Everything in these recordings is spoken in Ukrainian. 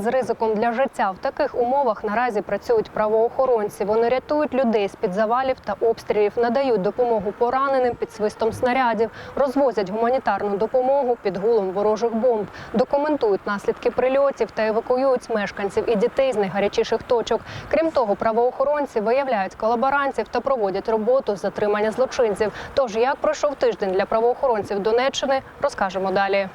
З ризиком для життя в таких умовах наразі працюють правоохоронці. Вони рятують людей з під завалів та обстрілів, надають допомогу пораненим під свистом снарядів, розвозять гуманітарну допомогу під гулом ворожих бомб, документують наслідки прильотів та евакуюють мешканців і дітей з найгарячіших точок. Крім того, правоохоронці виявляють колаборантів та проводять роботу з затримання злочинців. Тож як пройшов тиждень для правоохоронців Донеччини, розкажемо далі.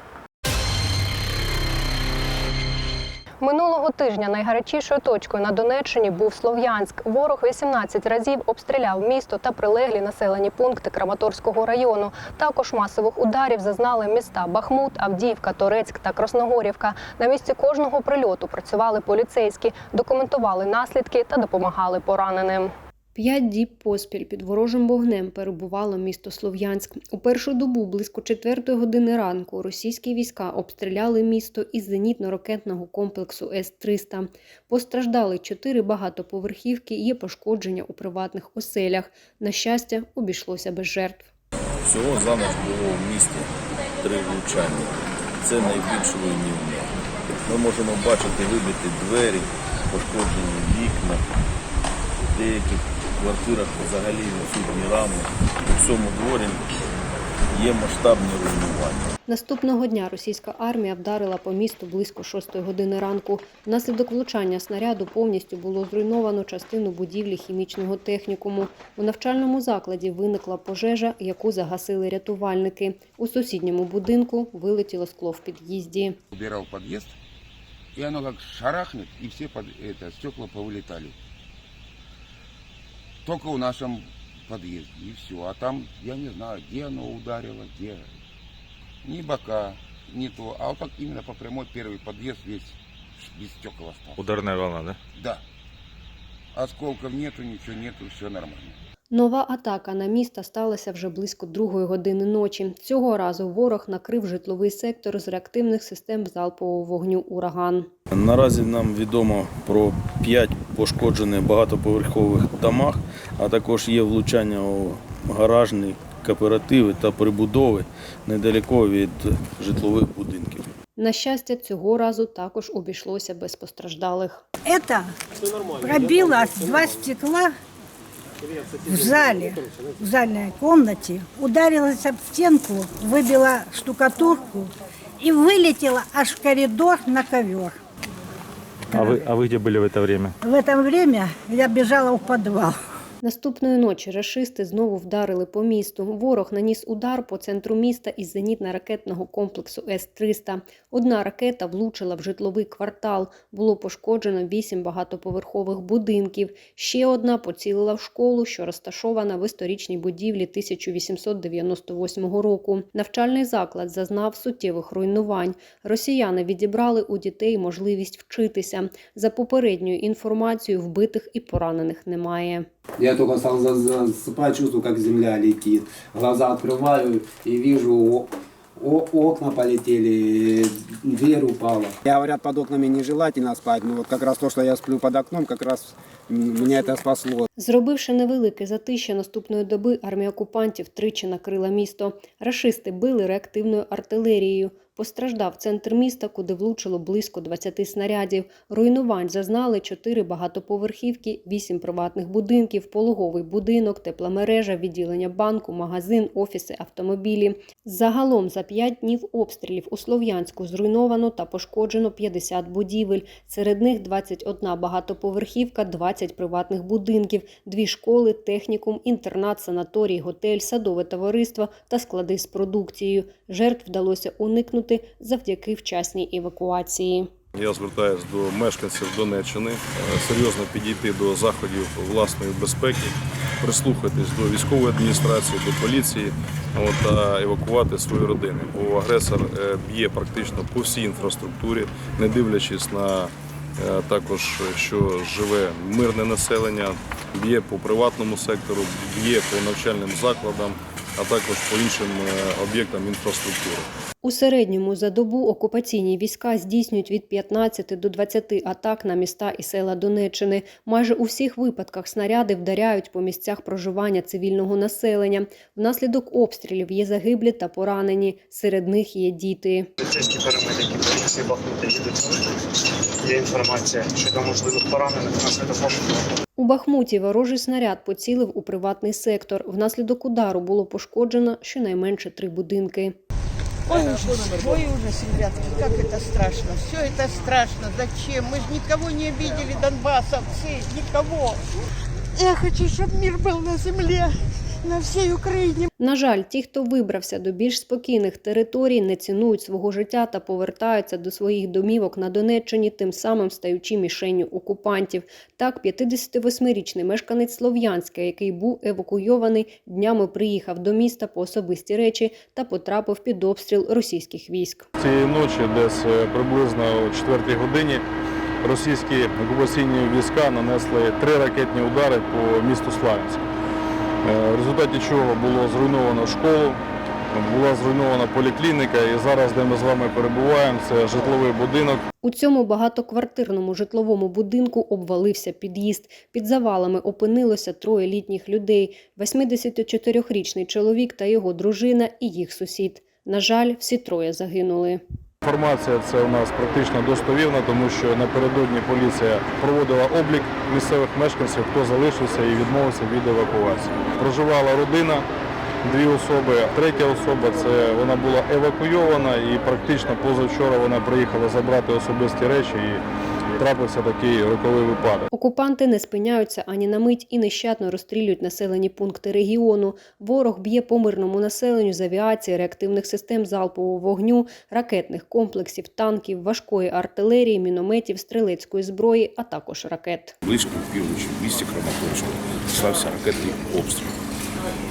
Минулого тижня найгарячішою точкою на Донеччині був Слов'янськ. Ворог 18 разів обстріляв місто та прилеглі населені пункти Краматорського району. Також масових ударів зазнали міста Бахмут, Авдіївка, Торецьк та Красногорівка. На місці кожного прильоту працювали поліцейські, документували наслідки та допомагали пораненим. П'ять діб поспіль під ворожим вогнем перебувало місто Слов'янськ. У першу добу близько четвертої години ранку російські війська обстріляли місто із зенітно-ракетного комплексу С-300. Постраждали чотири багатоповерхівки, є пошкодження у приватних оселях. На щастя, обійшлося без жертв. Всього за ніч було в місті три влучання. Це найбільш руйнівне. Ми можемо бачити вибиті двері, пошкоджені вікна. Деяких квартирах взагалі відсутні рами. У всьому дворі є масштабні руйнування. Наступного дня російська армія вдарила по місту близько 6 години ранку. Внаслідок влучання снаряду повністю було зруйновано частину будівлі хімічного технікуму. У навчальному закладі виникла пожежа, яку загасили рятувальники. У сусідньому будинку вилетіло скло в під'їзді. убирал подъезд, и оно как шарахнет, и все под, это, стекла повылетали. Только в нашем подъезде, и все. А там, я не знаю, где оно ударило, где. Ни бока, ни то. А вот так именно по прямой первый подъезд весь без стекол остался. Ударная волна, да? Да. Осколков нету, ничего нету, все нормально. Нова атака на місто сталася вже близько другої години ночі. Цього разу ворог накрив житловий сектор з реактивних систем залпового вогню «Ураган». Наразі нам відомо про 5 пошкоджених багатоповерхових домах, а також є влучання у гаражні кооперативи та прибудови недалеко від житлових будинків. На щастя, цього разу також обійшлося без постраждалих. Это пробило два стекла в зале, в зальной комнате, ударилась об стенку, выбила штукатурку и вылетела аж в коридор на ковер. А вы, а вы где были в это время? В это время я бежала в подвал. Наступної ночі рашисти знову вдарили по місту. Ворог наніс удар по центру міста із зенітно-ракетного комплексу С-300. Одна ракета влучила в житловий квартал. Було пошкоджено вісім багатоповерхових будинків. Ще одна поцілила в школу, що розташована в історичній будівлі 1898 року. Навчальний заклад зазнав суттєвих руйнувань. Росіяни відібрали у дітей можливість вчитися. За попередньою інформацією, вбитих і поранених немає. Я только стал за- засыпать, чувствую, как земля летит. Глаза открываю и вижу, о- о- окна полетели, дверь упала. Я, говорят, под окнами нежелательно спать, но вот как раз то, что я сплю под окном, как раз м, меня это спасло. Зробивши невелике затища наступної доби, армія окупантів тричі накрила місто. Рашисти били реактивною артилерією. Постраждав центр міста, куди влучило близько 20 снарядів. Руйнувань зазнали 4 багатоповерхівки, 8 приватних будинків, пологовий будинок, тепломережа, відділення банку, магазин, офіси, автомобілі. Загалом за 5 днів обстрілів у Слов'янську зруйновано та пошкоджено 50 будівель. Серед них 21 багатоповерхівка, 20 приватних будинків, дві школи, технікум, інтернат, санаторій, готель, садове товариство та склади з продукцією. Жертв вдалося уникнути завдяки вчасній евакуації. Я звертаюся до мешканців Донеччини е, серйозно підійти до заходів власної безпеки, прислухатись до військової адміністрації, до поліції та евакувати свої родини. Бо агресор е, б'є практично по всій інфраструктурі, не дивлячись на е, також, що живе мирне населення, б'є по приватному сектору, б'є по навчальним закладам. А також по іншим е, об'єктам інфраструктури. У середньому за добу окупаційні війська здійснюють від 15 до 20 атак на міста і села Донеччини. Майже у всіх випадках снаряди вдаряють по місцях проживання цивільного населення. Внаслідок обстрілів є загиблі та поранені. Серед них є діти. Поліцейські парамедики поліції Бахмута їдуть. Є інформація щодо можливих поранених внаслідок обстрілу. У Бахмуті ворожий снаряд поцілив у приватний сектор. Внаслідок удару було пошкоджено щонайменше три будинки. Ой, ужас, ой, ужас, ребятки, как это страшно. Все это страшно. Зачем? Мы же никого не обидели, донбассовцы, никого. Я хочу, чтобы мир был на земле, на всей Украине. На жаль, ті, хто вибрався до більш спокійних територій, не цінують свого життя та повертаються до своїх домівок на Донеччині, тим самим стаючи мішенню окупантів. Так, 58-річний мешканець Слов'янська, який був евакуйований, днями приїхав до міста по особисті речі та потрапив під обстріл російських військ. Цієї ночі, десь е, приблизно о 4 годині, російські окупаційні війська нанесли три ракетні удари по місту Славянськ. Е, В результаті чого було зруйновано школу, була зруйнована поліклініка, і зараз, де ми з вами перебуваємо, це житловий будинок. У цьому багатоквартирному житловому будинку обвалився під'їзд. Під завалами опинилося троє літніх людей: 84-річний чоловік та його дружина і їх сусід. На жаль, всі троє загинули. Інформація це у нас практично достовірна, тому що напередодні поліція проводила облік місцевих мешканців, хто залишився і відмовився від евакуації. Проживала родина, дві особи. Третя особа це вона була евакуйована і практично позавчора вона приїхала забрати особисті речі і трапився такий роковий випадок. Окупанти не спиняються ані на мить і нещадно розстрілюють населені пункти регіону. Ворог б'є по мирному населенню з авіації, реактивних систем залпового вогню, ракетних комплексів, танків, важкої артилерії, мінометів, стрілецької зброї, а також ракет. Близько півночі в місті Краматорську стався ракетний обстріл,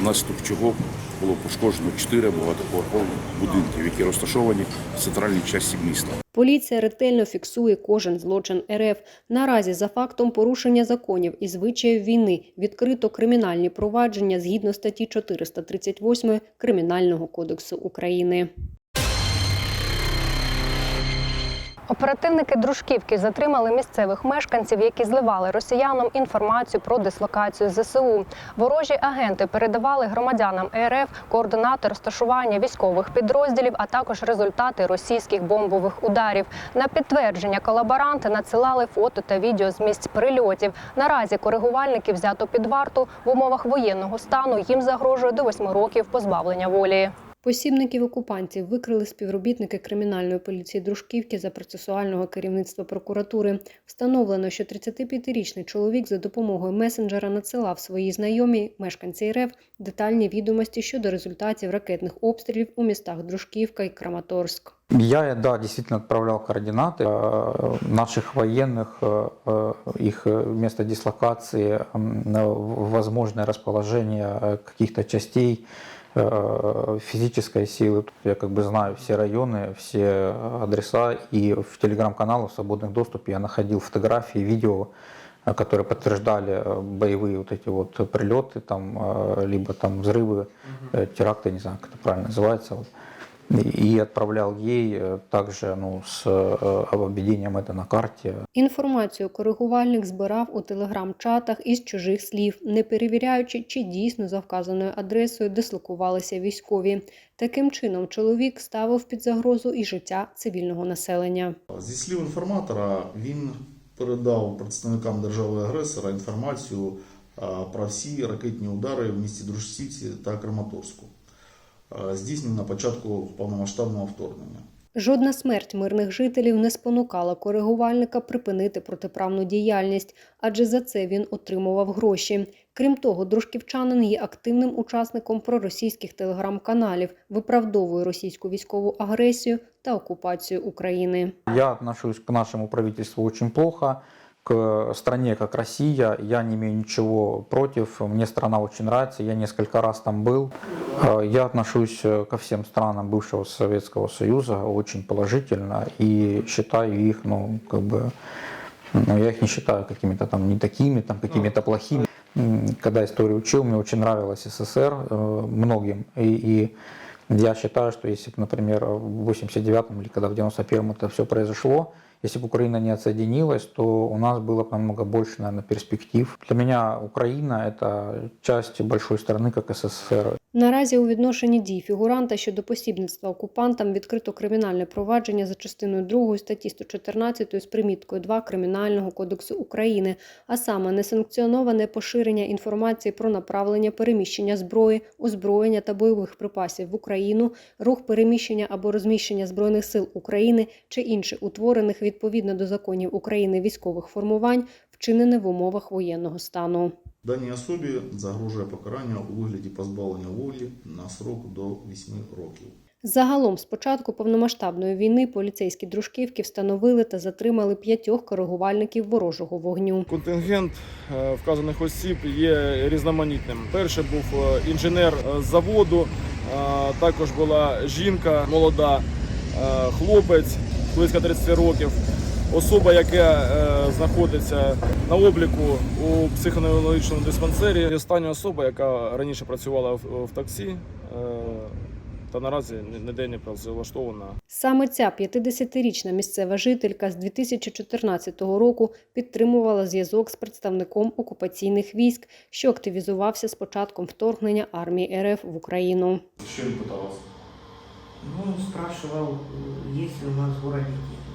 внаслідок чого було пошкоджено чотири багатоповерхові будинків, які розташовані в центральній часті міста. Поліція ретельно фіксує кожен злочин РФ. Наразі за фактом порушення законів і звичаїв війни відкрито кримінальні провадження згідно статті 438 Кримінального кодексу України. Оперативники Дружківки затримали місцевих мешканців, які зливали росіянам інформацію про дислокацію ЗСУ. Ворожі агенти передавали громадянам РФ координати розташування військових підрозділів, а також результати російських бомбових ударів. На підтвердження колаборанти надсилали фото та відео з місць прильотів. Наразі коригувальники взято під варту в умовах воєнного стану. Їм загрожує до восьми років позбавлення волі. Посібників окупантів викрили співробітники кримінальної поліції Дружківки за процесуального керівництва прокуратури. Встановлено, що 35-річний чоловік за допомогою месенджера надсилав своїй знайомій мешканці РФ детальні відомості щодо результатів ракетних обстрілів у містах Дружківка і Краматорськ. Я, да, действительно отправлял координаты э, наших военных, э, э, их э, место дислокации, м, на возможное расположение э, каких-то частей э, физической силы. Я как бы знаю все районы, все адреса, и в телеграм-каналах в свободном доступе я находил фотографии, видео, э, которые подтверждали э, боевые вот эти вот прилеты, там, э, либо там взрывы, э, теракты, не знаю, как это правильно называется. вот. И отправлял ей э, также ну, с э, обведением это на карте. Інформацію коригувальник збирав у телеграм-чатах із чужих слів, не перевіряючи, чи дійсно за вказаною адресою дислокувалися військові. Таким чином, чоловік ставив під загрозу і життя цивільного населення. Зі слів інформатора, він передав представникам держави-агресора інформацію а, про всі ракетні удари в місті Дружківці та Краматорську, а, здійснені на початку повномасштабного вторгнення. Жодна смерть мирних жителів не спонукала коригувальника припинити протиправну діяльність, адже за це він отримував гроші. Крім того, дружківчанин є активним учасником проросійських телеграм-каналів, виправдовує російську військову агресію та окупацію України. Я отношусь к нашему правительству очень плохо, к стране как Россия. Я не имею ничего против. Мне страна очень нравится. Я несколько раз там был. Э, Я отношусь э, ко всем странам бывшего Советского Союза очень положительно и считаю их, ну, как бы, ну, я их не считаю какими-то там не такими, там какими-то плохими. когда историю учил, мне очень нравилась СССР э, многим. И, и я считаю, что если например, в 89-м или когда в 91-м это все произошло, если бы Украина не отсоединилась, то у нас было бы намного больше, наверное, перспектив. Для меня Украина – это часть большой страны, как СССР. Наразі у відношенні дій фігуранта щодо посібництва окупантам відкрито кримінальне провадження за частиною 2 статті 114 з приміткою 2 Кримінального кодексу України, а саме несанкціоноване поширення інформації про направлення переміщення зброї, озброєння та бойових припасів в Україну, рух переміщення або розміщення збройних сил України чи інших утворених відповідно до законів України військових формувань, вчинене в умовах воєнного стану. Даній особі загрожує покарання у вигляді позбавлення волі на срок до 8 років. Загалом, з початку повномасштабної війни, поліцейські дружківки встановили та затримали п'ятьох коригувальників ворожого вогню. Контингент е, вказаних осіб є різноманітним. Перший був е, інженер е, з заводу, також була жінка молода, хлопець близько 30 років. Особа, яка е, знаходиться на обліку у психоневрологічному диспансері, остання особа, яка раніше працювала в, таксі, е, та наразі ніде не працевлаштована. Саме ця 50-річна місцева жителька з 2014 року підтримувала зв'язок з представником окупаційних військ, що активізувався з початком вторгнення армії РФ в Україну. Що він питався? Ну, он спрашивал, э, есть ли у нас в городе техника.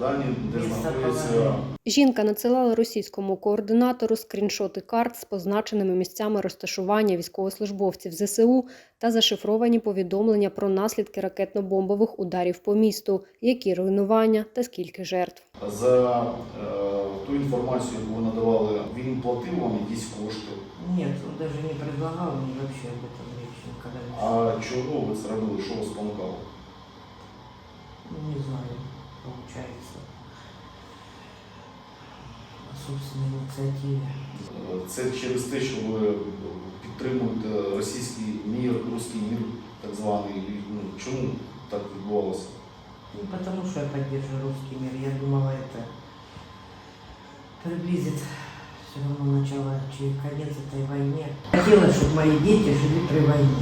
Дані, де Місце знаходиться. Жінка надсилала російському координатору скріншоти карт з позначеними місцями розташування військовослужбовців ЗСУ та зашифровані повідомлення про наслідки ракетно-бомбових ударів по місту, які руйнування та скільки жертв. За е, ту інформацію, яку ви надавали, він платив вам якісь кошти. Нет, он даже не предлагал, он вообще об этом А чого ви це робили? Що вас спонукало? Ну, не знаю, получается. По собственной инициативе. Е, Це через те, що ви підтримуєте російський мір, русський мір, так званий. І, Ну, чому так відбувалося? Не Ну, потому что я поддерживаю русский мир. Я думала, это приблизит все равно начало, чи конец этой войне. Хотела, чтобы мои дети жили при войне.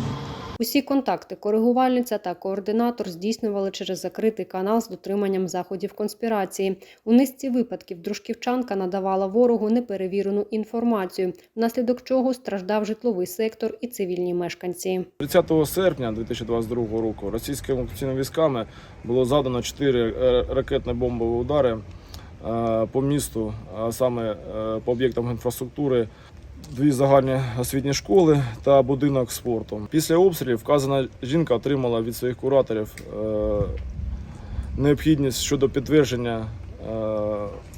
Усі контакти коригувальниця та координатор здійснювали через закритий канал з дотриманням заходів конспірації. У низці випадків дружківчанка надавала ворогу неперевірену інформацію, внаслідок чого страждав житловий сектор і цивільні мешканці. 30 серпня 2022 року російськими окупаційними військами було завдано 4 ракетно-бомбові удари е, по місту, а саме е, по об'єктам інфраструктури, дві загальні освітні школи та будинок спорту. Після обстрілів вказана жінка отримала від своїх кураторів е, необхідність щодо підтвердження е,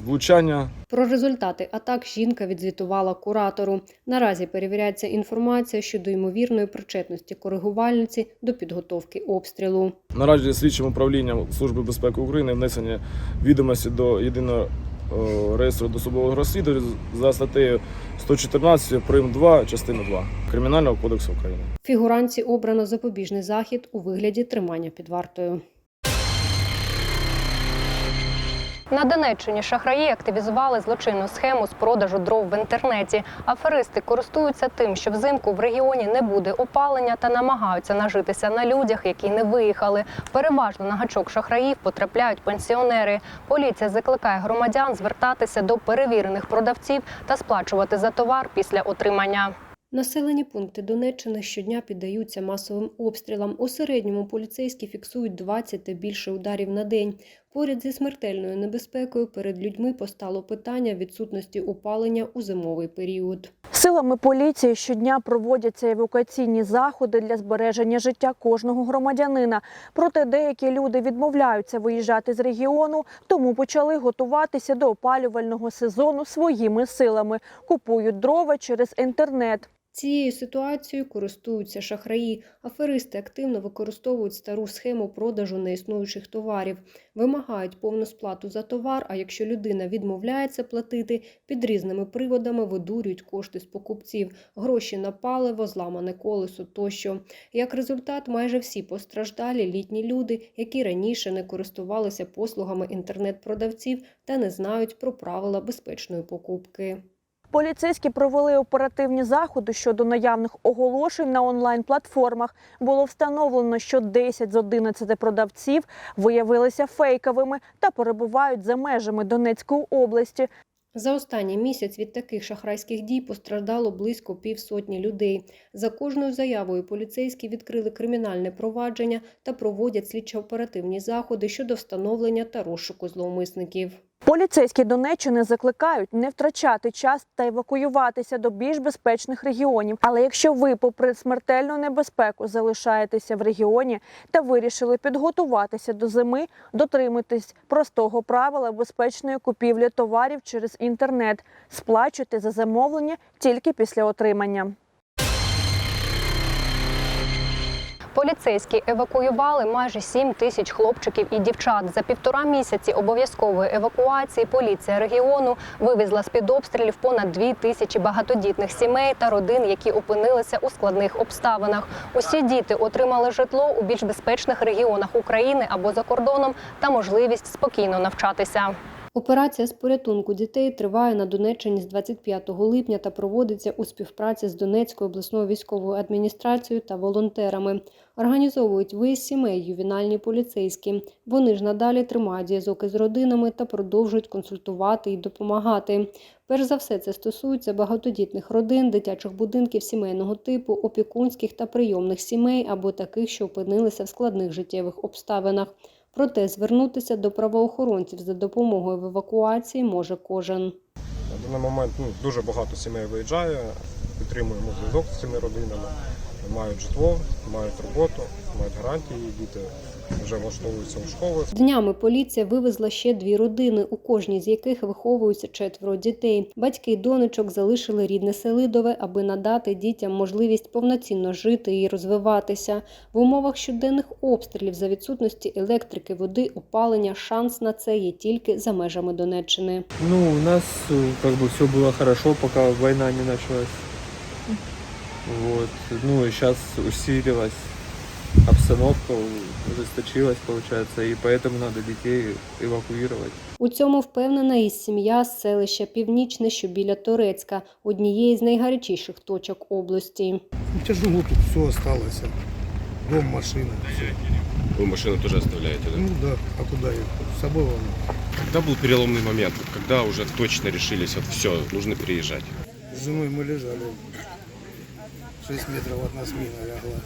влучання Про результати атак жінка відзвітувала куратору. Наразі перевіряється інформація щодо ймовірної причетності коригувальниці до підготовки обстрілу. Наразі слідчим управлінням Служби безпеки України внесені відомості до єдиного реєстру досудового розслідування за статтею 114 прим 2 частина 2 Кримінального кодексу України. Фігуранці обрано запобіжний захід у вигляді тримання під вартою. На Донеччині шахраї активізували злочинну схему з продажу дров в інтернеті. Аферисти користуються тим, що взимку в регіоні не буде опалення та намагаються нажитися на людях, які не виїхали. Переважно на гачок шахраїв потрапляють пенсіонери. Поліція закликає громадян звертатися до перевірених продавців та сплачувати за товар після отримання. Населені пункти Донеччини щодня піддаються масовим обстрілам. У середньому поліцейські фіксують 20 та більше ударів на день. Поряд зі смертельною небезпекою перед людьми постало питання відсутності опалення у зимовий період. Силами поліції щодня проводяться евакуаційні заходи для збереження життя кожного громадянина. Проте деякі люди відмовляються виїжджати з регіону, тому почали готуватися до опалювального сезону своїми силами. Купують дрова через інтернет. Цією ситуацією користуються шахраї. Аферисти активно використовують стару схему продажу неіснуючих товарів, вимагають повну сплату за товар. А якщо людина відмовляється платити, під різними приводами видурюють кошти з покупців, гроші на паливо, зламане колесо тощо. Як результат, майже всі постраждалі літні люди, які раніше не користувалися послугами інтернет-продавців та не знають про правила безпечної покупки. Поліцейські провели оперативні заходи щодо наявних оголошень на онлайн-платформах. Було встановлено, що 10 з 11 продавців виявилися фейковими та перебувають за межами Донецької області. За останній місяць від таких шахрайських дій постраждало близько півсотні людей. За кожною заявою поліцейські відкрили кримінальне провадження та проводять слідчо-оперативні заходи щодо встановлення та розшуку зловмисників. Поліцейські Донеччини закликають не втрачати час та евакуюватися до більш безпечних регіонів. Але якщо ви, попри смертельну небезпеку, залишаєтеся в регіоні та вирішили підготуватися до зими, дотримуйтесь простого правила безпечної купівлі товарів через інтернет. Сплачуйте за замовлення тільки після отримання. Поліцейські евакуювали майже 7 тисяч хлопчиків і дівчат. За півтора місяці обов'язкової евакуації поліція регіону вивезла з-під обстрілів понад 2 тисячі багатодітних сімей та родин, які опинилися у складних обставинах. Усі діти отримали житло у більш безпечних регіонах України або за кордоном та можливість спокійно навчатися. Операція з порятунку дітей триває на Донеччині з 25 липня та проводиться у співпраці з Донецькою обласною військовою адміністрацією та волонтерами. Організовують виїзд сімей ювінальні поліцейські. Вони ж надалі тримають зв'язок із родинами та продовжують консультувати і допомагати. Перш за все, це стосується багатодітних родин, дитячих будинків сімейного типу, опікунських та прийомних сімей або таких, що опинилися в складних життєвих обставинах. Проте звернутися до правоохоронців за допомогою в евакуації може кожен. На даний момент ну, дуже багато сімей виїжджає, підтримуємо зв'язок з цими родинами, мають житло, мають роботу, мають гарантії, діти вже влаштовуються у школи. Днями поліція вивезла ще дві родини, у кожній з яких виховуються четверо дітей. Батьки донечок залишили рідне Селидове, аби надати дітям можливість повноцінно жити і розвиватися. В умовах щоденних обстрілів за відсутності електрики, води, опалення шанс на це є тільки за межами Донеччини. Ну, у нас э, как бы все было хорошо, пока война не началась. Вот. Ну и сейчас усилилась обстановка, ужесточилась, получается, и поэтому надо детей эвакуировать. У цьому впевнена і сім'я з селища Північне, що біля Торецька, однієї з найгарячіших точок області. Тяжело тут все осталось. Дом, машина, все. Вы машину тоже оставляете, да? Ну да, а куда ее? С собой вам. Когда был переломный момент, вот когда уже точно решились, вот все, нужно переезжать? С женой мы лежали. 6 метров от нас мина лягла.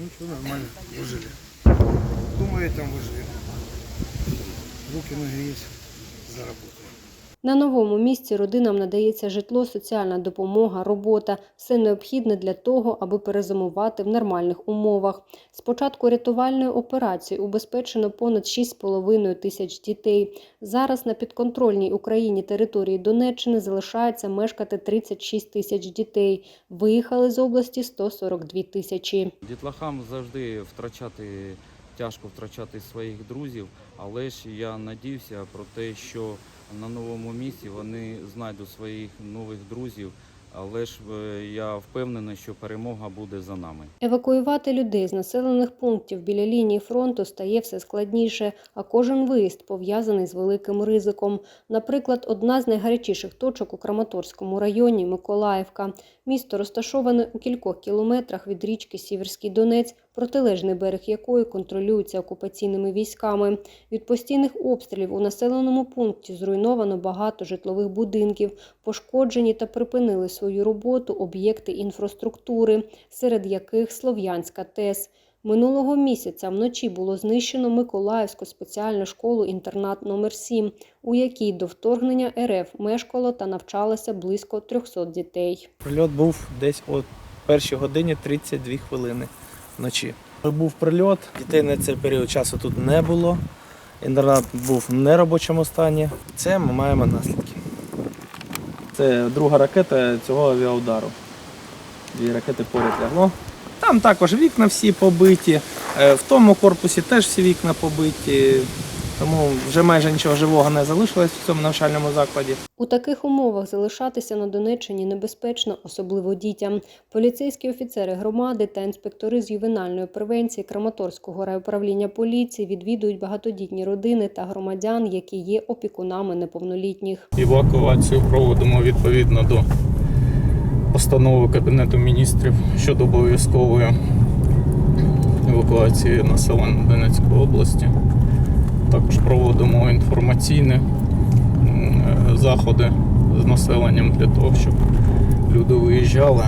Ну что, нормально, выжили. Думаю, там выжили. Руки, ноги есть, заработаем. На новому місці родинам надається житло, соціальна допомога, робота все необхідне для того, аби перезимувати в нормальних умовах. З початку рятувальної операції убезпечено понад 6,5 тисяч дітей. Зараз на підконтрольній Україні території Донеччини залишається мешкати 36 тисяч дітей. Виїхали з області 142 тисячі. Дітлахам завжди втрачати тяжко втрачати своїх друзів, але ж я надіюся про те, що на новому місці вони знайдуть своїх нових друзів. Але ж е, я впевнений, що перемога буде за нами. Евакуювати людей з населених пунктів біля лінії фронту стає все складніше, а кожен виїзд пов'язаний з великим ризиком. Наприклад, одна з найгарячіших точок у Краматорському районі Миколаївка. Місто розташоване у кількох кілометрах від річки Сіверський Донець, протилежний берег якої контролюється окупаційними військами. Від постійних обстрілів у населеному пункті зруйновано багато житлових будинків, пошкоджені та припинили свою роботу об'єкти інфраструктури, серед яких Слов'янська ТЕС. Минулого місяця вночі було знищено Миколаївську спеціальну школу-інтернат номер 7 у якій до вторгнення РФ мешкало та навчалося близько 300 дітей. Прильот був десь о першій годині 32 хвилини вночі. Був прильот, дітей на цей період часу тут не було. Інтернат був в неробочому стані. Це ми маємо наслідки. Це друга ракета цього авіаудару. Дві ракети поряд лягло. Там також вікна всі побиті. Е, В тому корпусі теж всі вікна побиті. Тому вже майже нічого живого не залишилось в цьому навчальному закладі. У таких умовах залишатися на Донеччині небезпечно, особливо дітям. Поліцейські офіцери громади та інспектори з ювенальної превенції Краматорського райуправління поліції відвідують багатодітні родини та громадян, які є опікунами неповнолітніх. Евакуацію проводимо відповідно до постанови Кабінету міністрів щодо обов'язкової евакуації населення Донецької області. Також проводимо інформаційні е, заходи з населенням для того, щоб люди виїжджали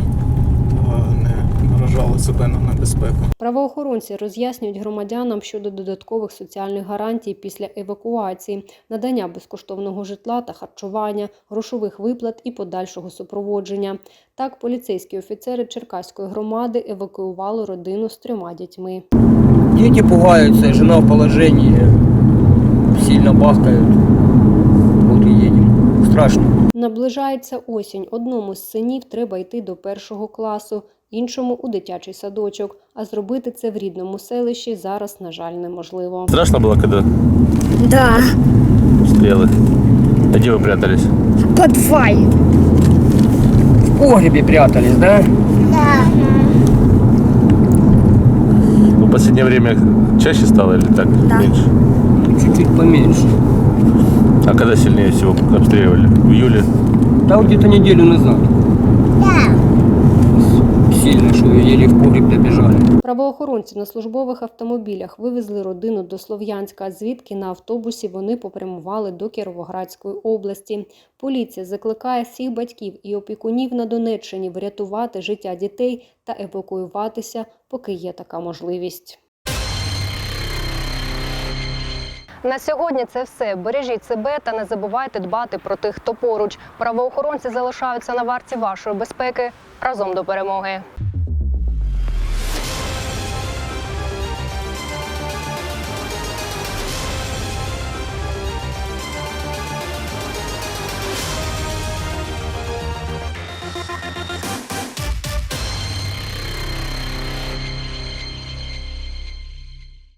та не наражали себе на небезпеку. Правоохоронці роз'яснюють громадянам щодо додаткових соціальних гарантій після евакуації, надання безкоштовного житла та харчування, грошових виплат і подальшого супроводження. Так, поліцейські офіцери Черкаської громади евакуювали родину з трьома дітьми. Дети пугаются, жена в положении, сильно бахкают. Вот и едем. Страшно. Наближається осінь. Одному з синів треба йти до першого класу, іншому у дитячий садочок. А зробити це в рідному селищі зараз, на жаль, неможливо. Страшно было, когда Да, стрелы? А где вы прятались? в подвале. В погребе прятались, да? Ну, В последнее время чаще стало или так? Меньше? Чуть-чуть поменьше. А когда сильнее всего обстреливали? В июле? Да, вот где-то неделю назад. Сильно, что еле в погреб добежали. Правоохоронці на службових автомобілях вивезли родину до Слов'янська, звідки на автобусі вони попрямували до Кіровоградської області. Поліція закликає всіх батьків і опікунів на Донеччині врятувати життя дітей та евакуюватися, поки є така можливість. На сьогодні це все. Бережіть себе та не забувайте дбати про тих, хто поруч. Правоохоронці залишаються на варті вашої безпеки разом до перемоги.